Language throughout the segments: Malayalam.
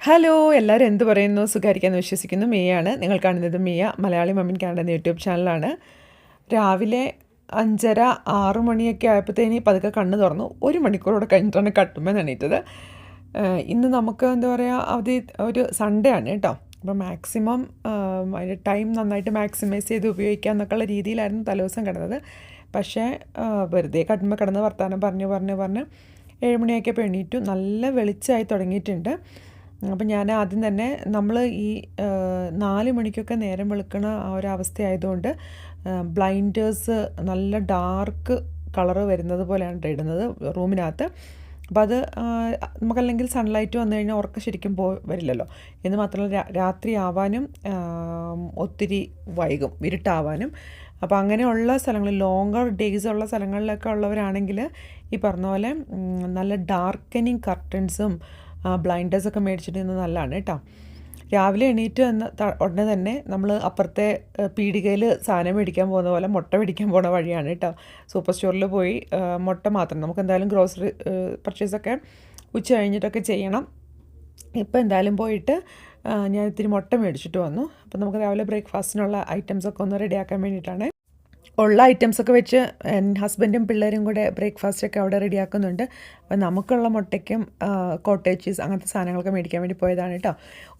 ഹലോ എല്ലാവരും എന്ത് പറയുന്നു? സുഖമായിരിക്കാമെന്ന് വിശ്വസിക്കുന്നു. മിയയാണ്. നിങ്ങൾ കാണുന്നത് മിയ മലയാളി മമ്മിൻ കാണുന്ന യൂട്യൂബ് ചാനലാണ്. രാവിലെ അഞ്ചര ആറു മണിയൊക്കെ ആയപ്പോഴത്തേന് പതുക്കെ കണ്ണ് തുറന്നു. ഒരു മണിക്കൂറോടെ കഴിഞ്ഞിട്ടാണ് കട്ടുമ്പോൾ എണീറ്റത്. ഇന്ന് നമുക്ക് എന്താ പറയുക അവധി ഒരു സൺഡേ ആണ് കേട്ടോ. അപ്പോൾ മാക്സിമം അതിന്റെ ടൈം നന്നായിട്ട് മാക്സിമൈസ് ചെയ്ത് ഉപയോഗിക്കുക എന്നൊക്കെയുള്ള രീതിയിലായിരുന്നു തലേദിവസം കിടന്നത്. പക്ഷേ വെറുതെ കട്ടുമ്പോൾ കിടന്ന് വർത്തമാനം പറഞ്ഞു പറഞ്ഞ് പറഞ്ഞ് ഏഴുമണിയൊക്കെ എണീറ്റു. നല്ല വെളിച്ചമായി തുടങ്ങിയിട്ടുണ്ട്. അപ്പം ഞാൻ ആദ്യം തന്നെ നമ്മൾ ഈ നാല് മണിക്കൊക്കെ നേരം വെളുക്കണ ആ ഒരു അവസ്ഥയായതുകൊണ്ട് ബ്ലൈൻഡേഴ്സ് നല്ല ഡാർക്ക് കളറ് വരുന്നത് പോലെയാണ് ഇടുന്നത് റൂമിനകത്ത്. അപ്പോൾ അത് നമുക്കല്ലെങ്കിൽ സൺലൈറ്റ് വന്നു കഴിഞ്ഞാൽ ഉറക്കം ശരിക്കും പോ വരില്ലല്ലോ. എന്ന് മാത്രമല്ല രാത്രി ആവാനും ഒത്തിരി വൈകും ഇരുട്ടാവാനും. അപ്പോൾ അങ്ങനെയുള്ള സ്ഥലങ്ങളിൽ ലോങ്ങർ ഡേയ്സ് ഉള്ള സ്ഥലങ്ങളിലൊക്കെ ഉള്ളവരാണെങ്കിൽ ഈ പറഞ്ഞ പോലെ നല്ല ഡാർക്കനിങ് കർട്ടൻസും ബ്ലൈൻഡേഴ്സൊക്കെ മേടിച്ചിട്ട് ഇന്ന് നല്ലതാണ് കേട്ടോ. രാവിലെ എണീറ്റ് വന്ന ഉടനെ തന്നെ നമ്മൾ അപ്പുറത്തെ പീടികയിൽ സാധനം മേടിക്കാൻ പോകുന്ന പോലെ മുട്ട മേടിക്കാൻ പോകുന്ന വഴിയാണ് കേട്ടോ. സൂപ്പർ സ്റ്റോറിൽ പോയി മുട്ട മാത്രം. നമുക്ക് എന്തായാലും ഗ്രോസറി പർച്ചേസൊക്കെ ഉച്ച കഴിഞ്ഞിട്ടൊക്കെ ചെയ്യണം. ഇപ്പോൾ എന്തായാലും പോയിട്ട് ഞാൻ ഇത്തിരി മുട്ട മേടിച്ചിട്ട് വന്നു. അപ്പോൾ നമുക്ക് രാവിലെ ബ്രേക്ക്ഫാസ്റ്റിനുള്ള ഐറ്റംസൊക്കെ ഒന്ന് റെഡിയാക്കാൻ വേണ്ടിയിട്ടാണ്. ഉള്ള ഐറ്റംസൊക്കെ വെച്ച് ഹസ്ബൻഡും പിള്ളേരും കൂടെ ബ്രേക്ക്ഫാസ്റ്റൊക്കെ അവിടെ റെഡിയാക്കുന്നുണ്ട് അപ്പോൾ നമുക്കുള്ള മുട്ടയ്ക്കും കോട്ടേജ് ചീസ് അങ്ങനത്തെ സാധനങ്ങളൊക്കെ മേടിക്കാൻ വേണ്ടി പോയതാണ് കേട്ടോ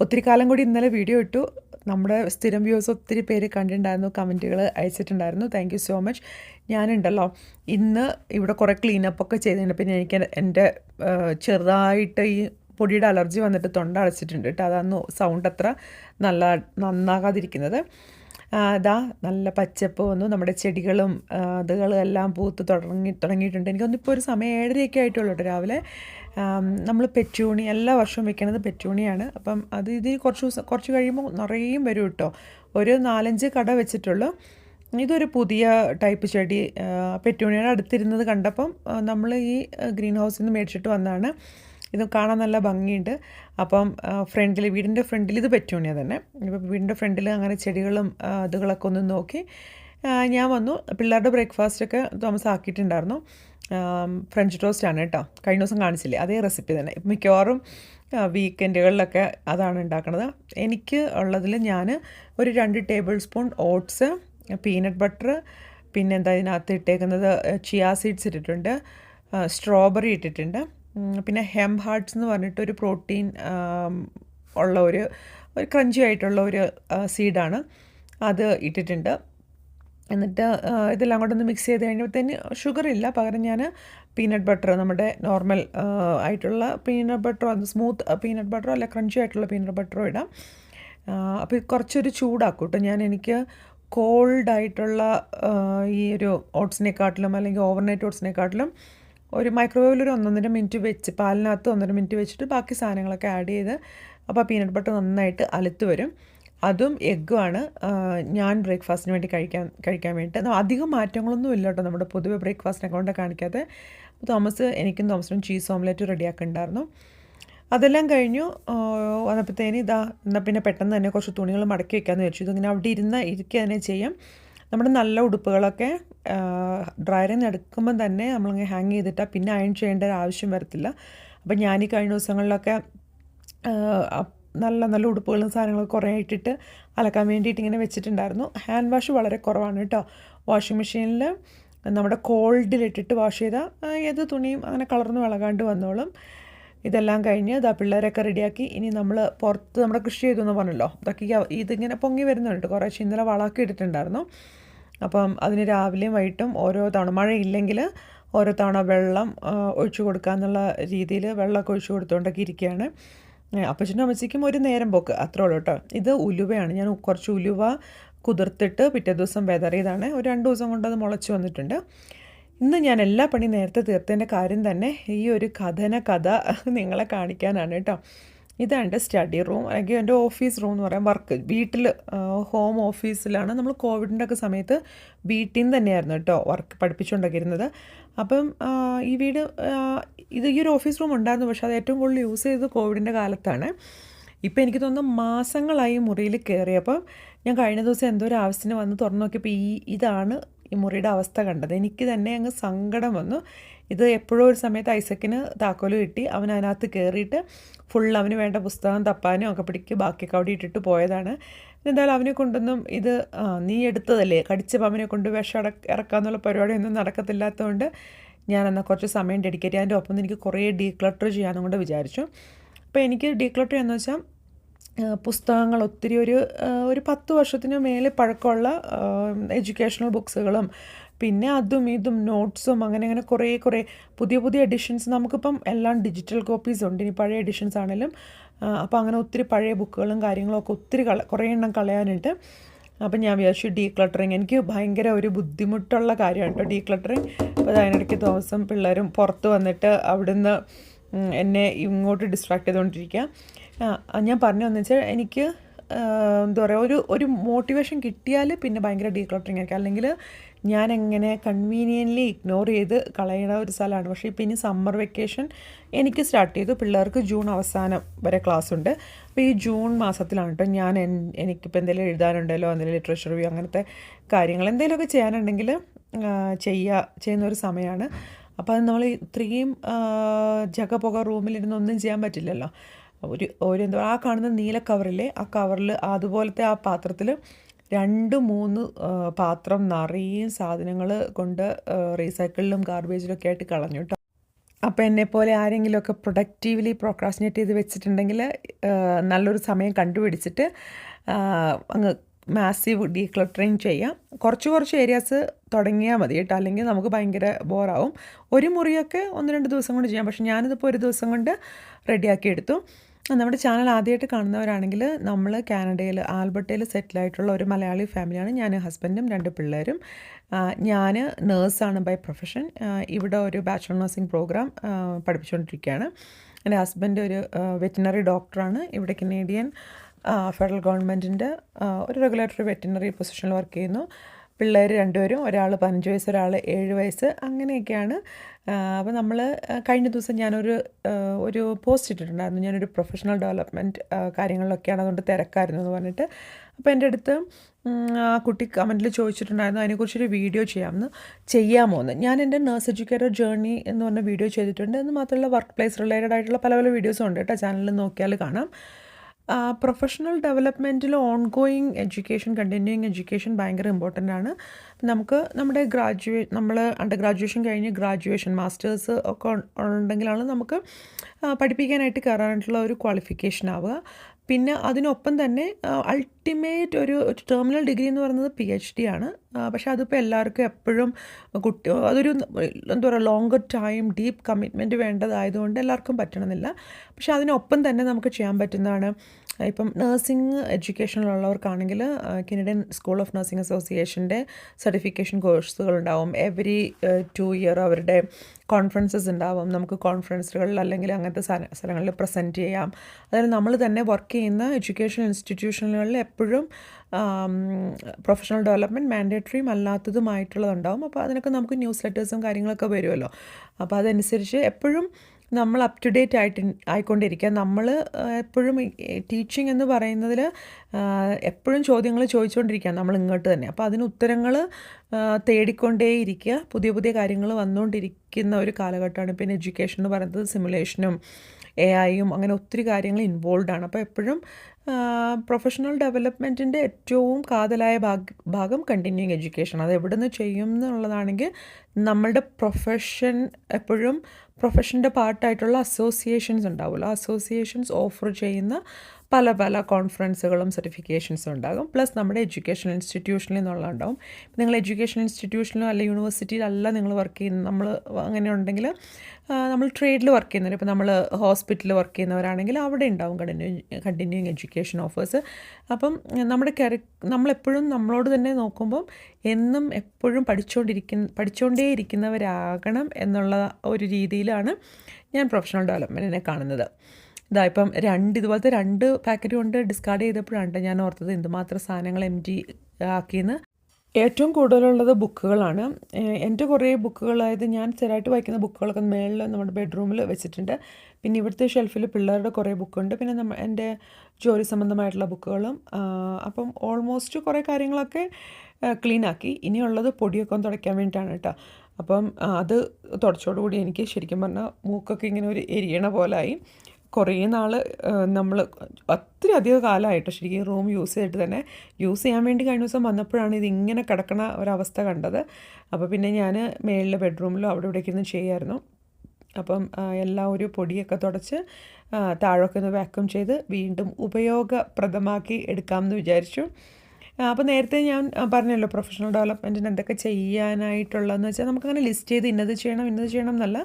ഒത്തിരി കാലം കൂടി ഇന്നലെ വീഡിയോ ഇട്ടു. നമ്മുടെ സ്ഥിരം വ്യൂസ് ഒത്തിരി പേര് കണ്ടിട്ടുണ്ടായിരുന്നു കമന്റുകൾ അയച്ചിട്ടുണ്ടായിരുന്നു. താങ്ക് യു സോ മച്ച് ഞാനുണ്ടല്ലോ. ഇന്ന് ഇവിടെ കുറേ ക്ലീനപ്പ് ഒക്കെ ചെയ്തിട്ടുണ്ട്. പിന്നെ എനിക്ക് എന്റെ ചെറുതായിട്ട് ഈ പൊടിയുടെ അലർജി വന്നിട്ട് തൊണ്ട അടച്ചിട്ടുണ്ട് കേട്ടോ അതാണ് സൗണ്ട് അത്ര നല്ല നന്നാകാതിരിക്കുന്നത്. ദാ നല്ല പച്ചപ്പ് വന്നു. നമ്മുടെ ചെടികളും അതുകളും എല്ലാം പൂത്ത് തുടങ്ങി തുടങ്ങിയിട്ടുണ്ട്. എനിക്കൊന്നിപ്പോൾ ഒരു സമയം ഏഴരയൊക്കെ ആയിട്ടുള്ളൂ കേട്ടോ രാവിലെ. നമ്മൾ പെറ്റൂണി എല്ലാ വർഷവും വെക്കണത് പെറ്റൂണിയാണ്. അപ്പം അത് ഇത് കുറച്ച് ദിവസം കുറച്ച് കഴിയുമ്പോൾ നിറയും വരും കേട്ടോ. ഒരു നാലഞ്ച് കട വെച്ചിട്ടുള്ളൂ. ഇതൊരു പുതിയ ടൈപ്പ് ചെടി പെറ്റൂണിയുടെ അടുത്തിരുന്നത് കണ്ടപ്പം നമ്മൾ ഈ ഗ്രീൻ ഹൗസിൽ നിന്ന് മേടിച്ചിട്ട് വന്നതാണ്. ഇത് കാണാൻ നല്ല ഭംഗിയുണ്ട്. അപ്പം ഫ്രണ്ടിൽ വീടിന്റെ ഫ്രണ്ടിൽ ഇത് പറ്റൂണിയ തന്നെ. ഇപ്പം വീടിന്റെ ഫ്രണ്ടിൽ അങ്ങനെ ചെടികളും അതുകളൊക്കെ ഒന്ന് നോക്കി ഞാൻ വന്നു. പിള്ളേരുടെ ബ്രേക്ക്ഫാസ്റ്റൊക്കെ തോമസ് ആക്കിയിട്ടുണ്ടായിരുന്നു. ഫ്രഞ്ച് ടോസ്റ്റ് ആണ് കേട്ടോ. കഴിഞ്ഞ ദിവസം കാണിച്ചില്ലേ? അതേ റെസിപ്പി തന്നെ. മിക്കവാറും വീക്കെൻഡുകളിലൊക്കെ അതാണ് ഉണ്ടാക്കുന്നത് എനിക്ക് ഉള്ളതിൽ ഞാൻ ഒരു രണ്ട് table spoon oats peanut butter പിന്നെ എന്താ ഇതിനകത്ത് ഇട്ടേക്കുന്നത് ചിയാ സീഡ്സ് ഇട്ടിട്ടുണ്ട് സ്ട്രോബെറി ഇട്ടിട്ടുണ്ട്. പിന്നെ ഹെം ഹാർട്സ് എന്ന് പറഞ്ഞിട്ട് ഒരു പ്രോട്ടീൻ ഉള്ള ഒരു ഒരു ക്രഞ്ചി ആയിട്ടുള്ള ഒരു സീഡാണ് അത് ഇട്ടിട്ടുണ്ട്. എന്നിട്ട് ഇതെല്ലാം ഒന്ന് മിക്സ് ചെയ്ത് കഴിഞ്ഞപ്പോഴത്തേന് ഷുഗർ ഇല്ല. പകരം ഞാൻ പീനട്ട് ബട്ടർ നമ്മുടെ നോർമൽ ആയിട്ടുള്ള പീനട്ട് ബട്ടറോ സ്മൂത്ത് പീനട്ട് ബട്ടറോ അല്ല ക്രഞ്ചി ആയിട്ടുള്ള പീനട്ട് ബട്ടറോ ഇടാം. അപ്പോൾ കുറച്ചൊരു ചൂടാക്കും കേട്ടോ. ഞാൻ എനിക്ക് കോൾഡായിട്ടുള്ള ഈ ഒരു ഓട്സിനെക്കാട്ടിലും അല്ലെങ്കിൽ ഓവർനൈറ്റ് ഓട്സിനെക്കാട്ടിലും ഒരു മൈക്രോവേവിൽ ഒരു ഒന്നൊന്നര മിനിറ്റ് വെച്ച് പാലിനകത്ത് ഒന്നര മിനിറ്റ് വെച്ചിട്ട് ബാക്കി സാധനങ്ങളൊക്കെ ആഡ് ചെയ്ത് അപ്പോൾ പീനട്ട് ബട്ടർ നന്നായിട്ട് അലുത്ത് വരും. അതും എഗ്ഗുമാണ് ഞാൻ ബ്രേക്ക്ഫാസ്റ്റിന് വേണ്ടി കഴിക്കാൻ കഴിക്കാൻ വേണ്ടിയിട്ട്. അധികം മാറ്റങ്ങളൊന്നും ഇല്ല കേട്ടോ നമ്മുടെ പൊതുവെ ബ്രേക്ക്ഫാസ്റ്റിനെ കൊണ്ട് കാണിക്കാതെ തോമസ് എനിക്കും തോമസിനും ചീസ് ഓംലെറ്റ് റെഡിയാക്കുന്നുണ്ടായിരുന്നു അതെല്ലാം കഴിഞ്ഞു. വന്നപ്പോഴത്തേന് ഇതാ എന്നാൽ പിന്നെ പെട്ടെന്ന് തന്നെ കുറച്ച് തുണികൾ മടക്കി വയ്ക്കാമെന്ന് വിചാരിച്ചു. ഇതിങ്ങനെ അവിടെ ഇരുന്ന് ഇരിക്കുക തന്നെ ചെയ്യാം. നമ്മുടെ നല്ല ഉടുപ്പുകളൊക്കെ ഡ്രയറിൽ നിന്ന് എടുക്കുമ്പം തന്നെ നമ്മളിങ്ങനെ ഹാങ് ചെയ്തിട്ടാൽ പിന്നെ അയൺ ചെയ്യേണ്ട ഒരു ആവശ്യം വരത്തില്ല. അപ്പം ഞാൻ ഈ കഴിഞ്ഞ ദിവസങ്ങളിലൊക്കെ നല്ല നല്ല ഉടുപ്പുകളും സാധനങ്ങളും കുറേ ഇട്ടിട്ട് അലക്കാൻ വേണ്ടിയിട്ട് ഇങ്ങനെ വെച്ചിട്ടുണ്ടായിരുന്നു. ഹാൻഡ് വാഷ് വളരെ കുറവാണ് കേട്ടോ വാഷിംഗ് മെഷീനിൽ നമ്മുടെ കോൾഡിലിട്ടിട്ട് വാഷ് ചെയ്താൽ ഏത് തുണിയും അങ്ങനെ കളർന്ന് വിളകാണ്ട് വന്നോളും. ഇതെല്ലാം കഴിഞ്ഞ് ഇതാ പിള്ളേരൊക്കെ റെഡിയാക്കി ഇനി നമ്മൾ പുറത്ത് നമ്മുടെ കൃഷി ചെയ്തു എന്ന് പറഞ്ഞല്ലോ. ഇതൊക്കെ ഇതിങ്ങനെ പൊങ്ങി വരുന്നുണ്ട്. കുറേശ്ശെ ഇന്നലെ വളമൊക്കെ ഇട്ടിട്ടുണ്ടായിരുന്നു. അപ്പം അതിന് രാവിലെയും വൈകിട്ടും ഓരോ തവണ മഴയില്ലെങ്കിൽ ഓരോ തവണ വെള്ളം ഒഴിച്ചു ഒഴിച്ചു കൊടുക്കാന്നുള്ള രീതിയിൽ വെള്ളമൊക്കെ ഒഴിച്ചു കൊടുത്തുകൊണ്ടൊക്കെ ഇരിക്കുകയാണ് അപ്പച്ചനും അമ്മച്ചിക്കും ഒരു നേരം പോക്ക്. അത്രേ ഉള്ളൂ കേട്ടോ. ഇത് ഉലുവയാണ്. ഞാൻ കുറച്ച് ഉലുവ കുതിർത്തിട്ട് പിറ്റേ ദിവസം വെതറിയതാണ്. ഒരു രണ്ട് ദിവസം കൊണ്ട് അത് മുളച്ച് വന്നിട്ടുണ്ട്. ഇന്ന് ഞാൻ എല്ലാ പണി നേരത്തെ തീർത്തതിന്റെ കാര്യം തന്നെ ഈ ഒരു കഥന കഥ നിങ്ങളെ കാണിക്കാനാണ് കേട്ടോ. ഇതാണ് എന്റെ സ്റ്റഡി റൂം അല്ലെങ്കിൽ എന്റെ ഓഫീസ് റൂം എന്ന് പറയാം. വർക്ക് വീട്ടിൽ ഹോം ഓഫീസിലാണ് നമ്മൾ കോവിഡിന്റെ ഒക്കെ സമയത്ത് വീട്ടിൽ നിന്ന് തന്നെയായിരുന്നു കേട്ടോ വർക്ക് പഠിപ്പിച്ചുകൊണ്ടൊക്കെ ഇരുന്നത് അപ്പം ഈ വീട് ഇത് ഈ ഒരു ഓഫീസ് റൂം ഉണ്ടായിരുന്നു. പക്ഷേ അത് ഏറ്റവും കൂടുതൽ യൂസ് ചെയ്തത് കോവിഡിന്റെ കാലത്താണ്. ഇപ്പം എനിക്ക് തോന്നുന്നു മാസങ്ങളായി മുറിയിൽ കയറിയപ്പം ഞാൻ കഴിഞ്ഞ ദിവസം എന്തോ ഒരു ആവശ്യത്തിന് വന്ന് തുറന്നു നോക്കിയപ്പോൾ ഈ ഇതാണ് ഈ മുറിയുടെ അവസ്ഥ കണ്ടത്. എനിക്ക് തന്നെ അങ്ങ് സങ്കടം വന്നു. ഇത് എപ്പോഴും ഒരു സമയത്ത് ഐസക്കിന് താക്കോൽ കിട്ടി. അവൻ അതിനകത്ത് കയറിയിട്ട് ഫുൾ അവന് വേണ്ട പുസ്തകം തപ്പാനും ഒക്കെ പിടിക്ക് ബാക്കിയൊക്കെ അവിടെ ഇട്ടിട്ട് പോയതാണ്. എന്തായാലും അവനെ കൊണ്ടൊന്നും ഇത് നീ എടുത്തതല്ലേ? കടിച്ച പാമ്പിനെ കൊണ്ട് വിഷം അട ഇറക്കാന്നുള്ള പരിപാടിയൊന്നും നടക്കത്തില്ലാത്തതുകൊണ്ട് ഞാൻ എന്നാൽ കുറച്ച് സമയം ഡെഡിക്കേറ്റ് ചെയ്യാൻ അതിന്റെ ഒപ്പം എനിക്ക് കുറേ ഡീക്ലട്ടർ ചെയ്യാനും കൊണ്ട് വിചാരിച്ചു. അപ്പോൾ എനിക്ക് ഡീക്ലട്ടർ എന്ന് വെച്ചാൽ പുസ്തകങ്ങൾ ഒത്തിരി ഒരു ഒരു പത്ത് വർഷത്തിന് മേലെ പഴക്കമുള്ള എഡ്യൂക്കേഷണൽ ബുക്സുകളും പിന്നെ അതും ഇതും നോട്ട്സും അങ്ങനെ അങ്ങനെ കുറേ കുറേ പുതിയ പുതിയ എഡിഷൻസ് നമുക്കിപ്പം എല്ലാം ഡിജിറ്റൽ കോപ്പീസ് ഉണ്ട്. ഇനി പഴയ എഡിഷൻസ് ആണെങ്കിലും അപ്പോൾ അങ്ങനെ ഒത്തിരി പഴയ ബുക്കുകളും കാര്യങ്ങളും ഒക്കെ ഒത്തിരി കള കുറേ എണ്ണം കളയാനുണ്ട്. അപ്പം ഞാൻ വിചാരിച്ചു ഡീ ക്ലട്ടറിങ് എനിക്ക് ഭയങ്കര ഒരു ബുദ്ധിമുട്ടുള്ള കാര്യമാണ് കേട്ടോ ഡീ ക്ലട്ടറിങ് അപ്പോൾ അതിനിടയ്ക്ക് ദിവസം പിള്ളേരും പുറത്ത് വന്നിട്ട് അവിടുന്ന് എന്നെ ഇങ്ങോട്ട് ഡിസ്ട്രാക്ട് ചെയ്തുകൊണ്ടിരിക്കുക ഞാൻ പറഞ്ഞു വന്നു വെച്ചാൽ എനിക്ക് എന്താ പറയുക ഒരു ഒരു മോട്ടിവേഷൻ കിട്ടിയാൽ പിന്നെ ഭയങ്കര ഡീക്ലോട്ടറിങ് ആയിരിക്കും. അല്ലെങ്കിൽ ഞാൻ എങ്ങനെ കൺവീനിയന്റ്ലി ഇഗ്നോർ ചെയ്ത് കളയണ ഒരു സ്ഥലമാണ്. പക്ഷേ ഇപ്പം ഇനി സമ്മർ വെക്കേഷൻ എനിക്ക് സ്റ്റാർട്ട് ചെയ്തു. പിള്ളേർക്ക് ജൂൺ അവസാനം വരെ ക്ലാസ് ഉണ്ട്. അപ്പോൾ ഈ ജൂൺ മാസത്തിലാണ് കേട്ടോ ഞാൻ എനിക്കിപ്പോൾ എന്തെങ്കിലും എഴുതാനുണ്ടല്ലോ എന്തെങ്കിലും ലിറ്ററേച്ചർ റിവ്യൂ അങ്ങനത്തെ കാര്യങ്ങൾ എന്തെങ്കിലുമൊക്കെ ചെയ്യാനുണ്ടെങ്കിൽ ചെയ്യുക ചെയ്യുന്ന ഒരു സമയമാണ് അപ്പോൾ അത് നമ്മൾ ഇത്രയും ജഗ പുക റൂമിലിരുന്ന് ഒന്നും ചെയ്യാൻ പറ്റില്ലല്ലോ. ഒരു ഒരു എന്താ ആ കാണുന്ന നീല കവറില്ലേ ആ കവറിൽ അതുപോലത്തെ ആ പാത്രത്തിൽ രണ്ട് മൂന്ന് പാത്രം നിറയെ സാധനങ്ങൾ കൊണ്ട് റീസൈക്കിളിലും ഗാർബേജിലൊക്കെ ആയിട്ട് കളഞ്ഞു കേട്ടോ അപ്പോൾ എന്നെപ്പോലെ ആരെങ്കിലുമൊക്കെ പ്രൊഡക്റ്റീവ്ലി പ്രോക്രാസിനേറ്റ് ചെയ്ത് വെച്ചിട്ടുണ്ടെങ്കിൽ നല്ലൊരു സമയം കണ്ടുപിടിച്ചിട്ട് അങ്ങ് മാസീവ് ഡീക്ലട്ടറിങ് ചെയ്യാം. കുറച്ച് കുറച്ച് ഏരിയാസ് തുടങ്ങിയാൽ മതി കേട്ടോ. അല്ലെങ്കിൽ നമുക്ക് ഭയങ്കര ബോറാവും ഒരു മുറിയൊക്കെ ഒന്ന് രണ്ട് ദിവസം കൊണ്ട് ചെയ്യാം. പക്ഷെ ഞാനിതിപ്പോൾ ഒരു ദിവസം കൊണ്ട് റെഡിയാക്കി എടുത്തു. നമ്മുടെ ചാനൽ ആദ്യമായിട്ട് കാണുന്നവരാണെങ്കിൽ നമ്മൾ കാനഡയിൽ ആൽബർട്ടയിൽ സെറ്റിലായിട്ടുള്ള ഒരു മലയാളി ഫാമിലിയാണ് ഞാൻ ഹസ്ബൻഡും രണ്ട് പിള്ളേരും. ഞാൻ നേഴ്സാണ് ബൈ പ്രൊഫഷൻ ഇവിടെ ഒരു ബാച്ചുലർ നഴ്സിംഗ് പ്രോഗ്രാം പഠിപ്പിച്ചുകൊണ്ടിരിക്കുകയാണ് എന്റെ ഹസ്ബൻഡ് ഒരു വെറ്റിനറി ഡോക്ടറാണ് ഇവിടെ കനേഡിയൻ ഫെഡറൽ ഗവൺമെന്റിന്റെ ഒരു റെഗുലേറ്ററി വെറ്റിനറി പൊസിഷനിൽ വർക്ക് ചെയ്യുന്നു. പിള്ളേർ രണ്ടുപേരും ഒരാൾ പതിനഞ്ച് വയസ്സ് ഒരാൾ ഏഴ് വയസ്സ് അങ്ങനെയൊക്കെയാണ്. അപ്പോൾ നമ്മൾ കഴിഞ്ഞ ദിവസം ഞാനൊരു ഒരു പോസ്റ്റ് ഇട്ടിട്ടുണ്ടായിരുന്നു. ഞാനൊരു പ്രൊഫഷണൽ ഡെവലപ്മെന്റ് കാര്യങ്ങളിലൊക്കെയാണ്. അതുകൊണ്ട് തിരക്കായിരുന്നു എന്ന് പറഞ്ഞിട്ട്. അപ്പോൾ എന്റെ അടുത്ത് ആ കുട്ടി കമന്റിൽ ചോദിച്ചിട്ടുണ്ടായിരുന്നു. അതിനെക്കുറിച്ചൊരു വീഡിയോ ചെയ്യാമെന്ന്. ചെയ്യാമോ എന്ന്. ഞാൻ എന്റെ നേഴ്സ് എഡ്യൂക്കേറ്റർ ജേർണി എന്ന് പറഞ്ഞ വീഡിയോ ചെയ്തിട്ടുണ്ട്. എന്ന് മാത്രമല്ല വർക്ക് പ്ലേസ് റിലേറ്റഡ് ആയിട്ടുള്ള പല പല വീഡിയോസും ഉണ്ട് കേട്ടോ. ചാനലിൽ നോക്കിയാൽ കാണാം. Professional ഡെവലപ്മെന്റിൽ on going education continuing education ഭയങ്കര ഇമ്പോർട്ടന്റ് ആണ്. നമുക്ക് നമ്മുടെ ഗ്രാജുവേ നമ്മൾ അണ്ടർ ഗ്രാജുവേഷൻ കഴിഞ്ഞ് ഗ്രാജുവേഷൻ മാസ്റ്റേഴ്സ് ഒക്കെ ഉണ്ടെങ്കിലാണ് നമുക്ക് പഠിപ്പിക്കാനായിട്ട് കയറാനായിട്ടുള്ള ഒരു ക്വാളിഫിക്കേഷൻ ആവുക. പിന്നെ അതിനൊപ്പം തന്നെ അൾട്ടിമേറ്റ് ഒരു ടെർമിനൽ ഡിഗ്രി എന്ന് പറയുന്നത് പി എച്ച് ഡി ആണ്. പക്ഷേ അതിപ്പോൾ എല്ലാവർക്കും എപ്പോഴും കുട്ടി അതൊരു എന്താ പറയുക ലോങ്ങർ ടൈം ഡീപ്പ് കമ്മിറ്റ്മെന്റ് വേണ്ടതായതുകൊണ്ട് എല്ലാവർക്കും പറ്റണമെന്നില്ല. പക്ഷേ അതിനൊപ്പം തന്നെ നമുക്ക് ചെയ്യാൻ പറ്റുന്നതാണ് ഇപ്പം നഴ്സിംഗ് എഡ്യൂക്കേഷനിലുള്ളവർക്കാണെങ്കിൽ കനേഡിയൻ സ്കൂൾ ഓഫ് നഴ്സിംഗ് അസോസിയേഷന്റെ സർട്ടിഫിക്കേഷൻ കോഴ്സുകൾ ഉണ്ടാവും എവറി ടു ഇയർ അവരുടെ കോൺഫറൻസസ് ഉണ്ടാവും. നമുക്ക് കോൺഫറൻസുകളിൽ അല്ലെങ്കിൽ അങ്ങനത്തെ സ്ഥല- സ്ഥലങ്ങളിൽ പ്രസന്റ് ചെയ്യാം. അതായത് നമ്മൾ തന്നെ വർക്ക് ചെയ്യുന്ന എഡ്യൂക്കേഷൻ ഇൻസ്റ്റിറ്റ്യൂഷനുകളിൽ എപ്പോഴും പ്രൊഫഷണൽ ഡെവലപ്മെന്റ് മാൻഡേറ്ററിയും അല്ലാത്തതുമായിട്ടുള്ളതുണ്ടാവും. അപ്പോൾ അതിനൊക്കെ നമുക്ക് ന്യൂസ് ലെറ്റേഴ്സും കാര്യങ്ങളൊക്കെ വരുമല്ലോ. അപ്പോൾ അതനുസരിച്ച് എപ്പോഴും നമ്മൾ അപ് ടു ഡേറ്റ് ആയിട്ട് ആയിക്കൊണ്ടിരിക്കുക. നമ്മൾ എപ്പോഴും ടീച്ചിങ് എന്ന് പറയുന്നതിൽ എപ്പോഴും ചോദ്യങ്ങൾ ചോദിച്ചുകൊണ്ടിരിക്കുക. നമ്മൾ ഇങ്ങോട്ട് തന്നെ. അപ്പോൾ അതിന് ഉത്തരങ്ങൾ തേടിക്കൊണ്ടേയിരിക്കുക. പുതിയ പുതിയ കാര്യങ്ങൾ വന്നുകൊണ്ടിരിക്കുന്ന ഒരു കാലഘട്ടമാണ്. പിന്നെ എഡ്യൂക്കേഷൻ എന്ന് പറയുന്നത് സിമുലേഷനും എ ഐയും അങ്ങനെ ഒത്തിരി കാര്യങ്ങൾ ഇൻവോൾവ് ആണ്. അപ്പോൾ എപ്പോഴും പ്രൊഫഷണൽ ഡെവലപ്മെന്റിന്റെ ഏറ്റവും കാതലായ ഭാഗ കണ്ടിന്യൂയിങ് എഡ്യൂക്കേഷൻ അത് എവിടെ നിന്ന് ചെയ്യും എന്നുള്ളതാണെങ്കിൽ നമ്മളുടെ പ്രൊഫഷൻ എപ്പോഴും പ്രൊഫഷന്റെ പാർട്ടായിട്ടുള്ള അസോസിയേഷൻസ് ഉണ്ടാവുമല്ലോ. അസോസിയേഷൻസ് ഓഫർ ചെയ്യുന്ന പല പല കോൺഫറൻസുകളും സർട്ടിഫിക്കേഷൻസും ഉണ്ടാകും. പ്ലസ് നമ്മുടെ എഡ്യൂക്കേഷൻ ഇൻസ്റ്റിറ്റ്യൂഷനിൽ നിന്നുള്ള നിങ്ങൾ എഡ്യൂക്കേഷൻ ഇൻസ്റ്റിറ്റ്യൂഷനിലോ അല്ല യൂണിവേഴ്സിറ്റിയിലല്ല നിങ്ങൾ വർക്ക് ചെയ്യുന്ന നമ്മൾ അങ്ങനെ ഉണ്ടെങ്കിൽ നമ്മൾ ട്രേഡിൽ വർക്ക് ചെയ്യുന്നവർ ഇപ്പോൾ നമ്മൾ ഹോസ്പിറ്റലിൽ വർക്ക് ചെയ്യുന്നവരാണെങ്കിൽ അവിടെ ഉണ്ടാവും കണ്ടിന്യൂ കണ്ടിന്യൂയിങ് എഡ്യൂക്കേഷൻ ഓഫേഴ്സ് അപ്പം നമ്മുടെ കരി നമ്മളെപ്പോഴും നമ്മളോട് തന്നെ നോക്കുമ്പം എന്നും എപ്പോഴും പഠിച്ചുകൊണ്ടിരിക്കുന്ന പഠിച്ചുകൊണ്ടേ ഇരിക്കുന്നവരാകണം എന്നുള്ള ഒരു രീതിയിലാണ് ഞാൻ പ്രൊഫഷണൽ ഡെവലപ്മെന്റിനെ കാണുന്നത്. ഇതാ ഇപ്പം രണ്ട് ഇതുപോലത്തെ രണ്ട് പാക്കറ്റ് കൊണ്ട് ഡിസ്കാർഡ് ചെയ്തപ്പോഴാണ് ഞാൻ ഓർത്തത് എന്തുമാത്രം സാധനങ്ങൾ എം ജി ആക്കിയെന്ന്. ഏറ്റവും കൂടുതലുള്ളത് ബുക്കുകളാണ്. എന്റെ കുറേ ബുക്കുകൾ അതായത് ഞാൻ സ്ഥിരമായിട്ട് വായിക്കുന്ന ബുക്കുകളൊക്കെ മേളിൽ നമ്മുടെ ബെഡ്റൂമിൽ വെച്ചിട്ടുണ്ട്. പിന്നെ ഇവിടുത്തെ ഷെൽഫിൽ പിള്ളേരുടെ കുറേ ബുക്കുണ്ട്. പിന്നെ നമ്മ എന്റെ ജോലി സംബന്ധമായിട്ടുള്ള ബുക്കുകളും അപ്പം ഓൾമോസ്റ്റ് കുറേ കാര്യങ്ങളൊക്കെ ക്ലീൻ ആക്കി. ഇനിയുള്ളത് പൊടിയൊക്കെ ഒന്ന് തുടയ്ക്കാൻ വേണ്ടിയിട്ടാണ് കേട്ടോ അപ്പം അത് തുടച്ചോടുകൂടി എനിക്ക് ശരിക്കും പറഞ്ഞാൽ മൂക്കൊക്കെ ഇങ്ങനെ ഒരു എരിയണ പോലായി. കുറേ നാൾ നമ്മൾ ഒത്തിരി അധികം കാലമായിട്ട് ശരിക്കും റൂം യൂസ് ചെയ്തിട്ട് തന്നെ യൂസ് ചെയ്യാൻ വേണ്ടി കഴിഞ്ഞ ദിവസം വന്നപ്പോഴാണ് ഇത് ഇങ്ങനെ കിടക്കണ ഒരവസ്ഥ കണ്ടത്. അപ്പോൾ പിന്നെ ഞാൻ മേളിലെ ബെഡ്റൂമിലോ അവിടെ ഇവിടേക്ക് ഇരുന്ന് ചെയ്യായിരുന്നു. അപ്പം എല്ലാ ഒരു പൊടിയൊക്കെ തുടച്ച് താഴൊക്കെ ഒന്ന് വാക്വം ചെയ്ത് വീണ്ടും ഉപയോഗപ്രദമാക്കി എടുക്കാമെന്ന് വിചാരിച്ചു. അപ്പോൾ നേരത്തെ ഞാൻ പറഞ്ഞല്ലോ പ്രൊഫഷണൽ ഡെവലപ്മെന്റിന് എന്തൊക്കെ ചെയ്യാനായിട്ടുള്ളതെന്ന് വെച്ചാൽ നമുക്കങ്ങനെ ലിസ്റ്റ് ചെയ്ത് ഇന്നത് ചെയ്യണം ഇന്നത് ചെയ്യണം എന്നല്ല.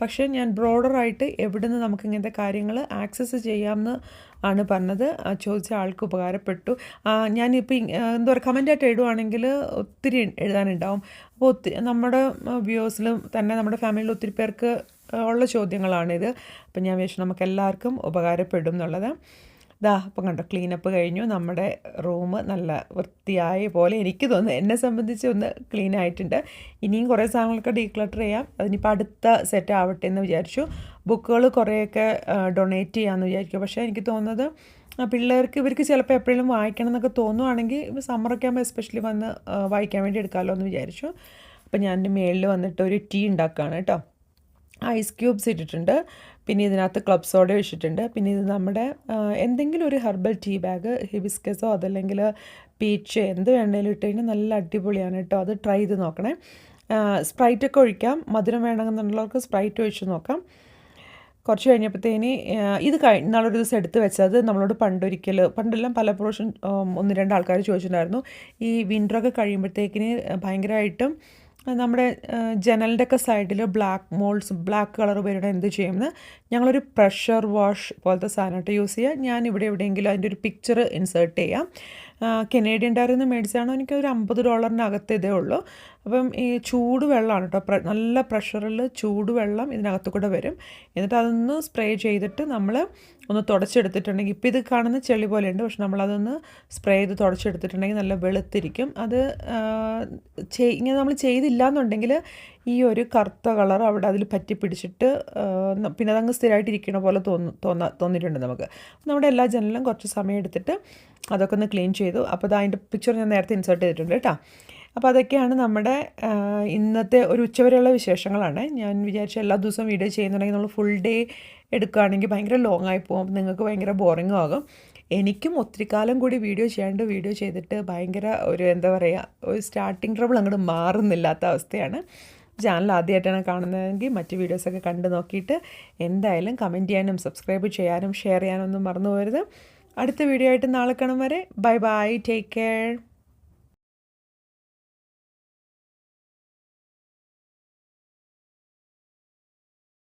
പക്ഷേ ഞാൻ ബ്രോഡറായിട്ട് എവിടെ നിന്ന് നമുക്ക് ഇങ്ങനത്തെ കാര്യങ്ങൾ ആക്സസ് ചെയ്യാമെന്ന് ആണ് പറഞ്ഞത്. ചോദിച്ച ആൾക്ക് ഉപകാരപ്പെട്ടു. ഞാനിപ്പോൾ എന്താ പറയുക കമന്റായിട്ട് എഴുതുവാണെങ്കിൽ ഒത്തിരി എഴുതാനുണ്ടാവും. അപ്പോൾ ഒത്തിരി നമ്മുടെ വ്യൂസിലും തന്നെ നമ്മുടെ ഫാമിലിയിൽ ഒത്തിരി പേർക്ക് ഉള്ള ചോദ്യങ്ങളാണിത്. അപ്പം ഞാൻ വിചാരിച്ചു നമുക്ക് എല്ലാവർക്കും ഉപകാരപ്പെടും എന്നുള്ളത്. ദാ അപ്പം കണ്ടോ ക്ലീനപ്പ് കഴിഞ്ഞു. നമ്മുടെ റൂം നല്ല വൃത്തിയായ പോലെ എനിക്ക് തോന്നുന്നു എന്നെ സംബന്ധിച്ച് ഒന്ന് ക്ലീൻ ആയിട്ടുണ്ട്. ഇനിയും കുറേ സാധനങ്ങളൊക്കെ ഡീക്ലട്ടർ ചെയ്യാം. അതിനിപ്പോൾ അടുത്ത സെറ്റ് ആവട്ടെ എന്ന് വിചാരിച്ചു. ബുക്കുകൾ കുറേയൊക്കെ ഡൊണേറ്റ് ചെയ്യാമെന്ന് വിചാരിക്കും. പക്ഷേ എനിക്ക് തോന്നുന്നത് പിള്ളേർക്ക് ഇവർക്ക് ചിലപ്പോൾ എപ്പോഴും വായിക്കണം എന്നൊക്കെ തോന്നുവാണെങ്കിൽ സമ്മറൊക്കെ ആകുമ്പോൾ എസ്പെഷ്യലി വന്ന് വായിക്കാൻ വേണ്ടി എടുക്കാമല്ലോ എന്ന് വിചാരിച്ചു. അപ്പോൾ ഞാൻ മേളിൽ വന്നിട്ട് ഒരു ടീ ഉണ്ടാക്കുകയാണ് കേട്ടോ. ഐസ് ക്യൂബ്സ് ഇട്ടിട്ടുണ്ട്. പിന്നെ ഇതിനകത്ത് ക്ലബ് സോഡ വെച്ചിട്ടുണ്ട് പിന്നെ ഇത് നമ്മുടെ എന്തെങ്കിലും ഒരു ഹെർബൽ ടീ ബാഗ് ഹിബിസ്കസോ അതല്ലെങ്കിൽ പീച്ച് എന്ത് വേണേലും ഇട്ട് കഴിഞ്ഞാൽ നല്ല അടിപൊളിയാണ് കേട്ടോ. അത് ട്രൈ ചെയ്ത് നോക്കണേ. സ്പ്രൈറ്റ് ഒക്കെ ഒഴിക്കാം. മധുരം വേണമെന്നുള്ളവർക്ക് സ്പ്രൈറ്റ് ഒഴിച്ച് നോക്കാം. കുറച്ച് കഴിഞ്ഞപ്പോഴത്തേന് ഇത് കഴി നാളൊരു ദിവസം എടുത്ത് വെച്ചത് നമ്മളോട് പണ്ടൊരിക്കൽ പണ്ടെല്ലാം പല പ്രാവശ്യം ഒന്ന് രണ്ട് ആൾക്കാർ ചോദിച്ചിട്ടുണ്ടായിരുന്നു. ഈ വിന്ററൊക്കെ കഴിയുമ്പോഴത്തേക്കിന് ഭയങ്കരമായിട്ടും നമ്മുടെ ജനലിന്റെ ഒക്കെ സൈഡിൽ ബ്ലാക്ക് മോൾസ് ബ്ലാക്ക് കളർ വരുന്നത് എന്ത് ചെയ്യുമെന്ന് ഞങ്ങളൊരു പ്രഷർ വാഷ് പോലത്തെ സാധനമായിട്ട് യൂസ് ചെയ്യുക ഞാൻ ഇവിടെ എവിടെയെങ്കിലും അതിന്റെ ഒരു പിക്ചർ ഇൻസേർട്ട് ചെയ്യാം. കനേഡിയൻ ഡയറിൽ നിന്ന് മേടിച്ചാണോ എനിക്ക് ഒരു അമ്പത് ഡോളറിനകത്ത് ഇതേ ഉള്ളൂ. അപ്പം ഈ ചൂട് വെള്ളമാണ് കേട്ടോ. നല്ല പ്രഷറിൽ ചൂട് വെള്ളം ഇതിനകത്ത് കൂടെ വരും. എന്നിട്ട് അതൊന്ന് സ്പ്രേ ചെയ്തിട്ട് നമ്മൾ ഒന്ന് തുടച്ചെടുത്തിട്ടുണ്ടെങ്കിൽ ഇപ്പോൾ ഇത് കാണുന്ന ചെളി പോലെയുണ്ട്. പക്ഷെ നമ്മളതൊന്ന് സ്പ്രേ ചെയ്ത് തുടച്ചെടുത്തിട്ടുണ്ടെങ്കിൽ നല്ല വെളുത്തിരിക്കും. അത് ഇങ്ങനെ നമ്മൾ ചെയ്തില്ല എന്നുണ്ടെങ്കിൽ ഈ ഒരു കറുത്ത കളർ അവിടെ അതിൽ പറ്റി പിടിച്ചിട്ട് പിന്നെ അതങ്ങ് സ്ഥിരമായിട്ട് ഇരിക്കണ പോലെ തോന്നു തോന്നാ തോന്നിയിട്ടുണ്ട് നമുക്ക്. നമ്മുടെ എല്ലാ ജനലും കുറച്ച് സമയം എടുത്തിട്ട് അതൊക്കെ ഒന്ന് ക്ലീൻ ചെയ്തു. അപ്പോൾ അത് അതിന്റെ പിക്ചർ ഞാൻ നേരത്തെ ഇൻസേർട്ട് ചെയ്തിട്ടുണ്ട് കേട്ടോ. അപ്പോൾ അതൊക്കെയാണ് നമ്മുടെ ഇന്നത്തെ ഒരു ഉച്ചവരെയുള്ള വിശേഷങ്ങളാണ്. ഞാൻ വിചാരിച്ച എല്ലാ ദിവസവും വീഡിയോ ചെയ്യുന്നുണ്ടെങ്കിൽ നമ്മൾ ഫുൾ ഡേ എടുക്കുകയാണെങ്കിൽ ഭയങ്കര ലോങ് ആയി പോകും. നിങ്ങൾക്ക് ഭയങ്കര ബോറിങ്ങും ആകും. എനിക്കും ഒത്തിരി കാലം കൂടി വീഡിയോ ചെയ്യാണ്ട് വീഡിയോ ചെയ്തിട്ട് ഭയങ്കര ഒരു എന്താ പറയുക ഒരു സ്റ്റാർട്ടിങ് ട്രബിൾ അങ്ങോട്ട് മാറുന്നില്ലാത്ത അവസ്ഥയാണ്. ചാനൽ ആദ്യമായിട്ടാണ് കാണുന്നതെങ്കിൽ മറ്റ് വീഡിയോസൊക്കെ കണ്ട് നോക്കിയിട്ട് എന്തായാലും കമന്റ് ചെയ്യാനും സബ്സ്ക്രൈബ് ചെയ്യാനും ഷെയർ ചെയ്യാനും ഒന്നും മറന്നു പോകരുത് അടുത്ത വീഡിയോ ആയിട്ട് നാളെ കാണും വരെ. Bye bye take care